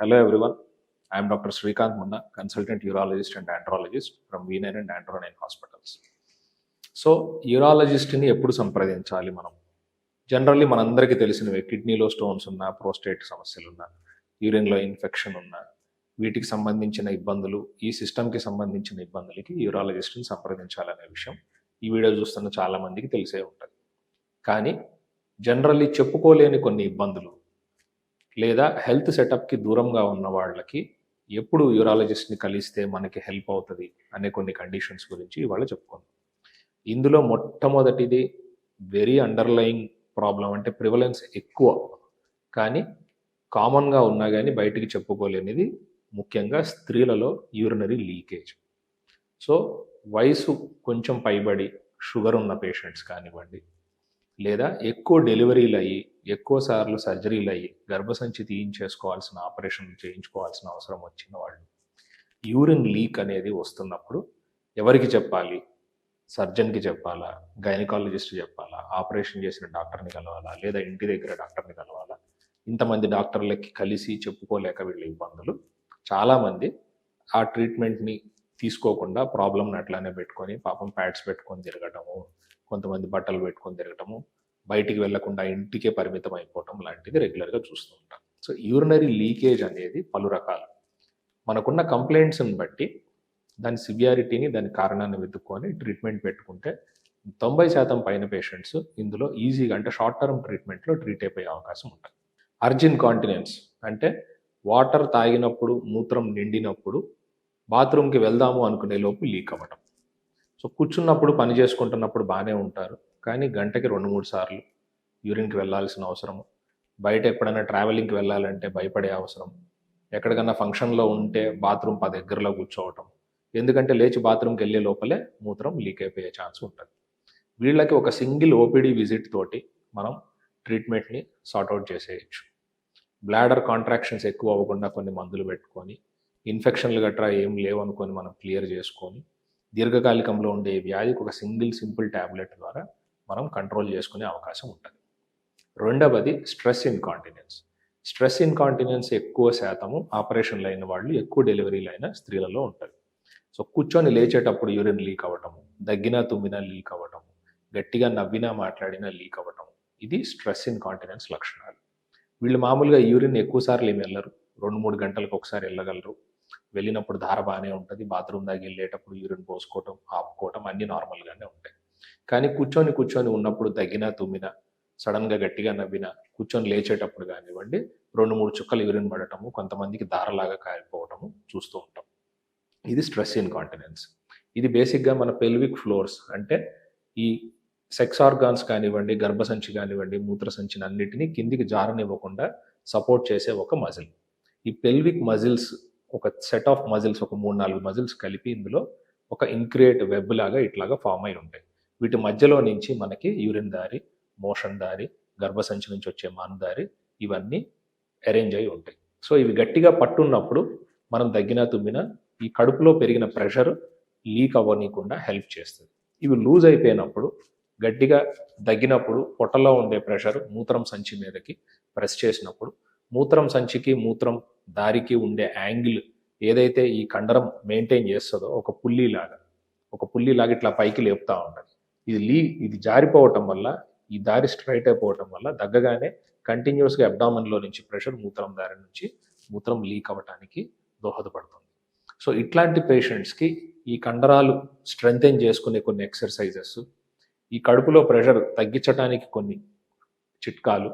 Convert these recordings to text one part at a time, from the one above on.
Hello everyone. I am Dr. Srikanth Munna, consultant urologist and andrologist from V9 and Andro9 hospitals. So యూరాలజిస్ట్ని ఎప్పుడు సంప్రదించాలి మనం generally మనందరికీ తెలిసినవే కిడ్నీలో stones ఉన్నా prostate సమస్యలు ఉన్నా యూరిన్లో ఇన్ఫెక్షన్ ఉన్నా వీటికి సంబంధించిన ఇబ్బందులు ఈ సిస్టమ్కి సంబంధించిన ఇబ్బందులకి యూరాలజిస్ట్ని సంప్రదించాలనే విషయం ఈ వీడియో చూస్తున్న చాలామందికి తెలిసే ఉంటుంది కానీ జనరల్లీ చెప్పుకోలేని కొన్ని ఇబ్బందులు లేదా హెల్త్ సెటప్కి దూరంగా ఉన్న వాళ్ళకి ఎప్పుడు యూరాలజిస్ట్ని కలిస్తే మనకి హెల్ప్ అవుతుంది అనే కొన్ని కండిషన్స్ గురించి ఇవాళ చెప్పుకుందాం. ఇందులో మొట్టమొదటిది వెరీ అండర్లయింగ్ ప్రాబ్లం అంటే ప్రివలెన్స్ ఎక్కువ. కానీ కామన్గా ఉన్నా కానీ బయటికి చెప్పుకోలేనిది ముఖ్యంగా స్త్రీలలో యూరినరీ లీకేజ్. సో వయసు కొంచెం పైబడి షుగర్ ఉన్న పేషెంట్స్ కానివ్వండి లేదా ఎక్కువ డెలివరీలు అయ్యి ఎక్కువ సార్లు సర్జరీలు అయ్యి గర్భసంచి తీయించేసుకోవాల్సిన ఆపరేషన్లు చేయించుకోవాల్సిన అవసరం వచ్చిన వాళ్ళు. యూరిన్ లీక్ అనేది వస్తున్నప్పుడు ఎవరికి చెప్పాలి? సర్జన్కి చెప్పాలా? గైనకాలజిస్ట్ చెప్పాలా? ఆపరేషన్ చేసిన డాక్టర్ని కలవాలా? లేదా ఇంటి దగ్గర డాక్టర్ని కలవాలా? ఇంతమంది డాక్టర్లకి కలిసి చెప్పుకోలేక వీళ్ళ ఇబ్బందులు చాలామంది ఆ ట్రీట్మెంట్ని తీసుకోకుండా ప్రాబ్లమ్ని అట్లానే పెట్టుకొని పాపం ప్యాడ్స్ పెట్టుకొని తిరగటము కొంతమంది బట్టలు పెట్టుకొని తిరగటము బయటికి వెళ్ళకుండా ఇంటికే పరిమితం అయిపోవటం లాంటిది రెగ్యులర్గా చూస్తూ ఉంటాం. సో యూరినరీ లీకేజ్ అనేది పలు రకాలు. మనకున్న కంప్లైంట్స్ని బట్టి దాని సివియారిటీని దాని కారణాన్ని వెతుక్కొని ట్రీట్మెంట్ పెట్టుకుంటే తొంభై శాతం పైన పేషెంట్స్ ఇందులో ఈజీగా అంటే షార్ట్ టర్మ్ ట్రీట్మెంట్లో ట్రీట్ అయిపోయే అవకాశం ఉంటుంది. అర్జిన్ కాంటినెన్స్ అంటే వాటర్ తాగినప్పుడు మూత్రం నిండినప్పుడు బాత్రూమ్కి వెళ్దాము అనుకునే లోపు లీక్ అవ్వటం. సో కూర్చున్నప్పుడు పని చేసుకుంటున్నప్పుడు బాగానే ఉంటారు. కానీ గంటకి రెండు మూడు సార్లు యూరిన్కి వెళ్ళాల్సిన అవసరం. బయట ఎప్పుడైనా ట్రావెలింగ్కి వెళ్ళాలంటే భయపడే అవసరం. ఎక్కడికన్నా ఫంక్షన్లో ఉంటే బాత్రూమ్ పా దగ్గరలో కూర్చోవటం. ఎందుకంటే లేచి బాత్రూమ్కి వెళ్ళే లోపలే మూత్రం లీక్ అయిపోయే ఛాన్స్ ఉంటుంది. వీళ్ళకి ఒక సింగిల్ ఓపీడీ విజిట్ తోటి మనం ట్రీట్మెంట్ని సార్ట్అవుట్ చేసేయచ్చు. బ్లాడర్ కాంట్రాక్షన్స్ ఎక్కువ అవ్వకుండా కొన్ని మందులు పెట్టుకొని ఇన్ఫెక్షన్లు గట్రా ఏం లేవు అనుకొని మనం క్లియర్ చేసుకొని దీర్ఘకాలికంలో ఉండే వ్యాధికి ఒక సింగిల్ సింపుల్ ట్యాబ్లెట్ ద్వారా మనం కంట్రోల్ చేసుకునే అవకాశం ఉంటుంది. రెండవది స్ట్రెస్ ఇన్కాంటినెన్స్ స్ట్రెస్ ఇన్కాంటినెన్స్ ఎక్కువ శాతము ఆపరేషన్లు అయిన వాళ్ళు ఎక్కువ డెలివరీలు అయిన స్త్రీలలో ఉంటుంది. సో కూర్చొని లేచేటప్పుడు యూరిన్ లీక్ అవ్వటము దగ్గినా తుమ్మినా లీక్ అవ్వటము గట్టిగా నవ్వినా మాట్లాడినా లీక్ అవ్వటము ఇది స్ట్రెస్ ఇన్కాంటినెన్స్ లక్షణాలు. వీళ్ళు మామూలుగా యూరిన్ ఎక్కువ సార్లు ఏమి వెళ్ళరు. రెండు మూడు గంటలకు ఒకసారి వెళ్ళగలరు. వెళ్ళినప్పుడు ధార బాగానే ఉంటుంది. బాత్రూమ్ దాకా వెళ్ళేటప్పుడు యూరిన్ పోసుకోవటం ఆపుకోవటం అన్నీ నార్మల్గానే ఉంటాయి. కానీ కూర్చొని కూర్చొని ఉన్నప్పుడు తగ్గినా తుమ్మినా సడన్గా గట్టిగా నవ్వినా కూర్చొని లేచేటప్పుడు కానివ్వండి రెండు మూడు చుక్కలు యూరిన్ పడటము కొంతమందికి దారలాగా కారిపోవటము చూస్తూ ఉంటాం. ఇది స్ట్రెస్ ఇన్కాంటినెన్స్. ఇది బేసిక్గా మన పెల్విక్ ఫ్లోర్స్ అంటే ఈ సెక్స్ ఆర్గాన్స్ కానివ్వండి గర్భసంచి కానివ్వండి మూత్రసంచిని అన్నిటినీ కిందికి జారనివ్వకుండా సపోర్ట్ చేసే ఒక మజిల్. ఈ పెల్విక్ మజిల్స్ ఒక సెట్ ఆఫ్ మజిల్స్ ఒక మూడు నాలుగు మజిల్స్ కలిపి ఇందులో ఒక ఇన్క్రియేట్ వెబ్ లాగా ఇట్లాగా ఫామ్ అయి ఉంటాయి. వీటి మధ్యలో నుంచి మనకి యూరిన్ దారి మోషన్ దారి గర్భసంచి నుంచి వచ్చే మాను దారి ఇవన్నీ అరేంజ్ అయి ఉంటాయి. సో ఇవి గట్టిగా పట్టున్నప్పుడు మనం దగ్గిన తుమ్మిన ఈ కడుపులో పెరిగిన ప్రెషర్ లీక్ అవ్వనీయకుండా హెల్ప్ చేస్తుంది. ఇవి లూజ్ అయిపోయినప్పుడు గట్టిగా దగ్గినప్పుడు పొట్టలో ఉండే ప్రెషర్ మూత్రం సంచి మీదకి ప్రెస్ చేసినప్పుడు మూత్రం సంచికి మూత్రం దారికి ఉండే యాంగిల్ ఏదైతే ఈ కండరం మెయింటైన్ చేస్తుందో ఒక పుల్లిలాగా ఒక పుల్లిలాగా ఇట్లా పైకి లేపుతా ఉంటుంది ఇది లీ ఇది జారిపోవటం వల్ల ఈ దారి స్ట్రైట్ అయిపోవటం వల్ల దగ్గగానే కంటిన్యూస్గా అబ్డామన్లో నుంచి ప్రెషర్ మూత్రం దారి నుంచి మూత్రం లీక్ అవ్వటానికి దోహదపడుతుంది. సో ఇట్లాంటి పేషెంట్స్కి ఈ కండరాలు స్ట్రెంగ్తెన్ చేసుకునే కొన్ని ఎక్సర్సైజెస్ ఈ కడుపులో ప్రెషర్ తగ్గించడానికి కొన్ని చిట్కాలు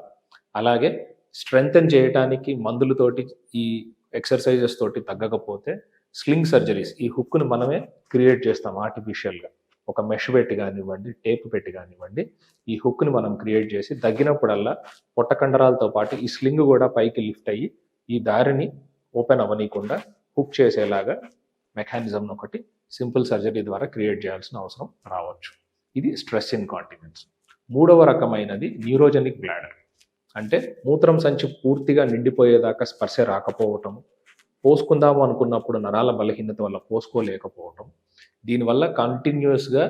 అలాగే స్ట్రెంగ్తెన్ చేయడానికి మందులతోటి ఈ ఎక్సర్సైజెస్ తోటి తగ్గకపోతే స్లింగ్ సర్జరీస్ ఈ హుక్ను మనమే క్రియేట్ చేస్తాం ఆర్టిఫిషియల్గా ఒక మెష్ పెట్టి కానివ్వండి టేప్ పెట్టి కానివ్వండి ఈ హుక్ని మనం క్రియేట్ చేసి తగ్గినప్పుడల్లా పొట్ట కండరాలతో పాటు ఈ స్లింగ్ కూడా పైకి లిఫ్ట్ అయ్యి ఈ దారిని ఓపెన్ అవ్వనీయకుండా హుక్ చేసేలాగా మెకానిజంను ఒకటి సింపుల్ సర్జరీ ద్వారా క్రియేట్ చేయాల్సిన అవసరం రావచ్చు. ఇది స్ట్రెస్ ఇన్కాంటినెన్స్ మూడవ రకమైనది న్యూరోజెనిక్ బ్లాడర్. అంటే మూత్రం సంచి పూర్తిగా నిండిపోయేదాకా స్పర్శ రాకపోవటం పోసుకుందాము అనుకున్నప్పుడు నరాల బలహీనత వల్ల పోసుకోలేకపోవటం దీనివల్ల కంటిన్యూస్గా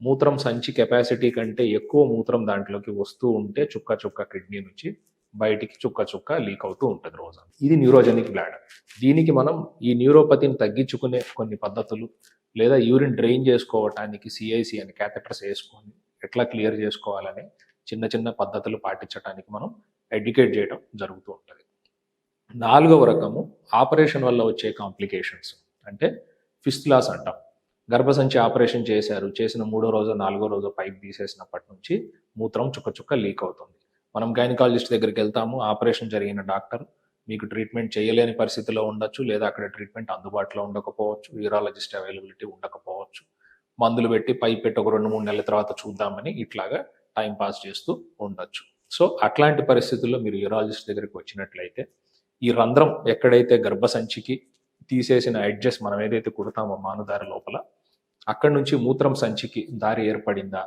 మూత్రం సంచి కెపాసిటీ కంటే ఎక్కువ మూత్రం దాంట్లోకి వస్తూ ఉంటే చుక్క చుక్క కిడ్నీ నుంచి బయటికి చుక్క చుక్క లీక్ అవుతూ ఉంటుంది రోజు ఇది న్యూరోజెనిక్ బ్లాడర్ దీనికి మనం ఈ న్యూరోపతిని తగ్గించుకునే కొన్ని పద్ధతులు లేదా యూరిన్ డ్రైన్ చేసుకోవటానికి సిఐసి అని క్యాథెటర్స్ వేసుకొని ఎట్లా క్లియర్ చేసుకోవాలని చిన్న చిన్న పద్ధతులు పాటించడానికి మనం ఎడ్యుకేట్ చేయడం జరుగుతూ నాలుగవ రకము ఆపరేషన్ వల్ల వచ్చే కాంప్లికేషన్స్. అంటే ఫిస్టులాస్ అంటాం. గర్భసంచి ఆపరేషన్ చేశారు చేసిన మూడో రోజు నాలుగో రోజు పైప్ తీసేసినప్పటి నుంచి మూత్రం చుక్క చుక్క లీక్ అవుతుంది. మనం గైనకాలజిస్ట్ దగ్గరికి వెళ్తాము ఆపరేషన్ జరిగిన డాక్టర్ మీకు ట్రీట్మెంట్ చేయలేని పరిస్థితిలో ఉండొచ్చు లేదా అక్కడ ట్రీట్మెంట్ అందుబాటులో ఉండకపోవచ్చు యూరాలజిస్ట్ అవైలబిలిటీ ఉండకపోవచ్చు. మందులు పెట్టి పైప్ పెట్టి ఒక రెండు మూడు నెలల తర్వాత చూద్దామని ఇట్లాగా టైం పాస్ చేస్తూ ఉండొచ్చు. సో అట్లాంటి పరిస్థితుల్లో మీరు యూరాలజిస్ట్ దగ్గరికి వచ్చినట్లయితే ఈ రంధ్రం ఎక్కడైతే గర్భసంచికి తీసేసిన అడ్జస్ట్ మనం ఏదైతే కుడతామో మానుదారి లోపల అక్కడి నుంచి మూత్రం సంచికి దారి ఏర్పడిందా?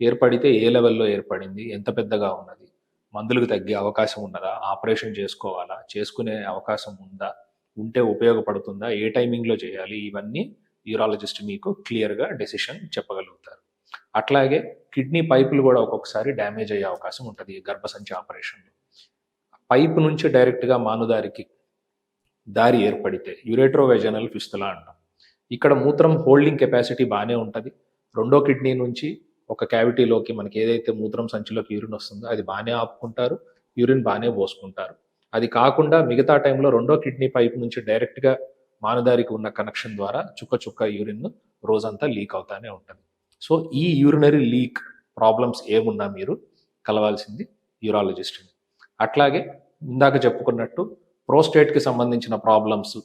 ఏర్పడితే ఏ లెవెల్లో ఏర్పడింది? ఎంత పెద్దగా ఉన్నది? మందులకు తగ్గే అవకాశం ఉన్నదా? ఆపరేషన్ చేసుకోవాలా? చేసుకునే అవకాశం ఉందా? ఉంటే ఉపయోగపడుతుందా? ఏ టైమింగ్లో చేయాలి? ఇవన్నీ యూరాలజిస్ట్ మీకు క్లియర్గా డెసిషన్ చెప్పగలుగుతారు. అట్లాగే కిడ్నీ పైపులు కూడా ఒక్కొక్కసారి డ్యామేజ్ అయ్యే అవకాశం ఉంటుంది ఈ గర్భసంచి ఆపరేషన్లో. పైపు నుంచి డైరెక్ట్గా మానుదారికి దారి ఏర్పడితే యురేట్రోవెజనల్ ఫిస్తులా అంటాం. ఇక్కడ మూత్రం హోల్డింగ్ కెపాసిటీ బాగానే ఉంటుంది. రెండో కిడ్నీ నుంచి ఒక క్యావిటీలోకి మనకి ఏదైతే మూత్రం సంచిలోకి యూరిన్ వస్తుందో అది బాగానే ఆపుకుంటారు యూరిన్ బాగానే పోసుకుంటారు. అది కాకుండా మిగతా టైంలో రెండో కిడ్నీ పైప్ నుంచి డైరెక్ట్గా మానదారికి ఉన్న కనెక్షన్ ద్వారా చుక్క చుక్క యూరిన్ రోజంతా లీక్ అవుతానే ఉంటుంది. సో ఈ యూరినరీ లీక్ ప్రాబ్లమ్స్ ఏమున్నా మీరు కలవాల్సింది యూరాలజిస్ట్ని అట్లాగే ఇందాక చెప్పుకున్నట్టు ప్రోస్టేట్కి సంబంధించిన ప్రాబ్లమ్స్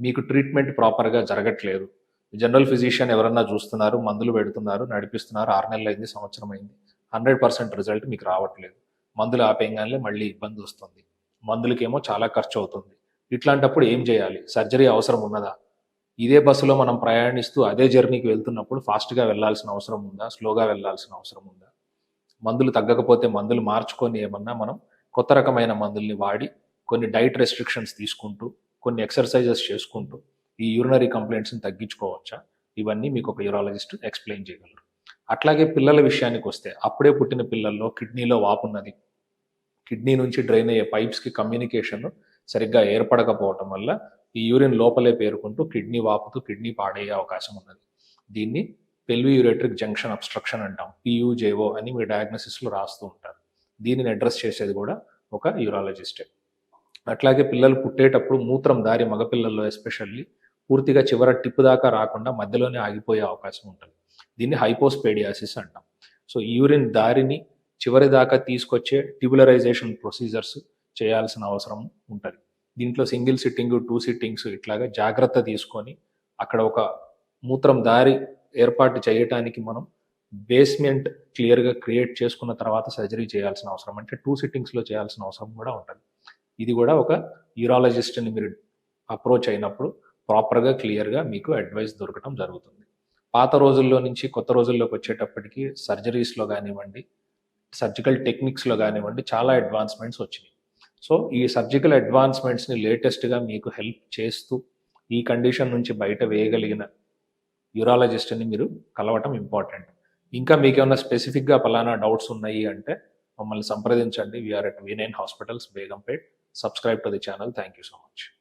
మీకు ట్రీట్మెంట్ ప్రాపర్గా జరగట్లేదు. జనరల్ ఫిజిషియన్ ఎవరన్నా చూస్తున్నారు మందులు పెడుతున్నారు నడిపిస్తున్నారు ఆరు నెలలు అయింది సంవత్సరం అయింది. హండ్రెడ్ పర్సెంట్ రిజల్ట్ మీకు రావట్లేదు. మందులు ఆపేయగానే మళ్ళీ ఇబ్బంది వస్తుంది. మందులకేమో చాలా ఖర్చు అవుతుంది ఇట్లాంటప్పుడు ఏం చేయాలి? సర్జరీ అవసరం ఉన్నదా? ఇదే బస్సులో మనం ప్రయాణిస్తూ అదే జర్నీకి వెళ్తున్నప్పుడు ఫాస్ట్గా వెళ్ళాల్సిన అవసరం ఉందా? స్లోగా వెళ్ళాల్సిన అవసరం ఉందా? మందులు తగ్గకపోతే మందులు మార్చుకొని ఏమన్నా మనం కొత్త రకమైన మందుల్ని వాడి కొన్ని డైట్ రెస్ట్రిక్షన్స్ తీసుకుంటూ కొన్ని ఎక్సర్సైజెస్ చేసుకుంటూ ఈ యూరినరీ కంప్లైంట్స్ని తగ్గించుకోవచ్చా? ఇవన్నీ మీకు ఒక యూరాలజిస్ట్ ఎక్స్ప్లెయిన్ చేయగలరు. అట్లాగే పిల్లల విషయానికి వస్తే అప్పుడే పుట్టిన పిల్లల్లో కిడ్నీలో వాపు ఉన్నది. కిడ్నీ నుంచి డ్రైన్ అయ్యే పైప్స్కి కమ్యూనికేషన్ సరిగ్గా ఏర్పడకపోవటం వల్ల ఈ యూరిన్ లోపలే పేరుకుంటూ కిడ్నీ వాపుతూ కిడ్నీ పాడయ్యే అవకాశం ఉన్నది. దీన్ని పెల్వి యూరెట్రిక్ జంక్షన్ అబ్స్ట్రక్షన్ అంటాం పియూజేఓ అని మీ డయాగ్నోసిస్లో రాస్తూ ఉంటారు. దీనిని అడ్రస్ చేసేది కూడా ఒక యూరాలజిస్టే అట్లాగే పిల్లలు పుట్టేటప్పుడు మూత్రం దారి మగపిల్లల్లో ఎస్పెషల్లీ పూర్తిగా చివర టిప్పు దాకా రాకుండా మధ్యలోనే ఆగిపోయే అవకాశం ఉంటుంది. దీన్ని హైపోస్పేడియాసిస్ అంటాం. సో యూరిన్ దారిని చివరి దాకా తీసుకొచ్చే ట్యూబులరైజేషన్ ప్రొసీజర్స్ చేయాల్సిన అవసరం ఉంటుంది. దీంట్లో సింగిల్ సిట్టింగ్ టూ సిట్టింగ్స్ ఇట్లాగా జాగ్రత్త తీసుకొని అక్కడ ఒక మూత్రం దారి ఏర్పాటు చేయటానికి మనం బేస్మెంట్ క్లియర్గా క్రియేట్ చేసుకున్న తర్వాత సర్జరీ చేయాల్సిన అవసరం. అంటే టూ సిట్టింగ్స్లో చేయాల్సిన అవసరం కూడా ఉంటుంది. ఇది కూడా ఒక యూరాలజిస్ట్ని మీరు అప్రోచ్ అయినప్పుడు ప్రాపర్గా క్లియర్గా మీకు అడ్వైస్ దొరకడం జరుగుతుంది. పాత రోజుల్లో నుంచి కొత్త రోజుల్లోకి వచ్చేటప్పటికి సర్జరీస్లో కానివ్వండి సర్జికల్ టెక్నిక్స్లో కానివ్వండి చాలా అడ్వాన్స్మెంట్స్ వచ్చినాయి. సో ఈ సర్జికల్ అడ్వాన్స్మెంట్స్ని లేటెస్ట్గా మీకు హెల్ప్ చేస్తూ ఈ కండిషన్ నుంచి బయట వేయగలిగిన యూరాలజిస్ట్ని మీరు కలవటం ఇంపార్టెంట్ ఇంకా మీకు ఏమైనా స్పెసిఫిక్గా పలానా డౌట్స్ ఉన్నాయి అంటే మమ్మల్ని సంప్రదించండి. We are at V nine hospitals Begumpet subscribe to the channel thank you so much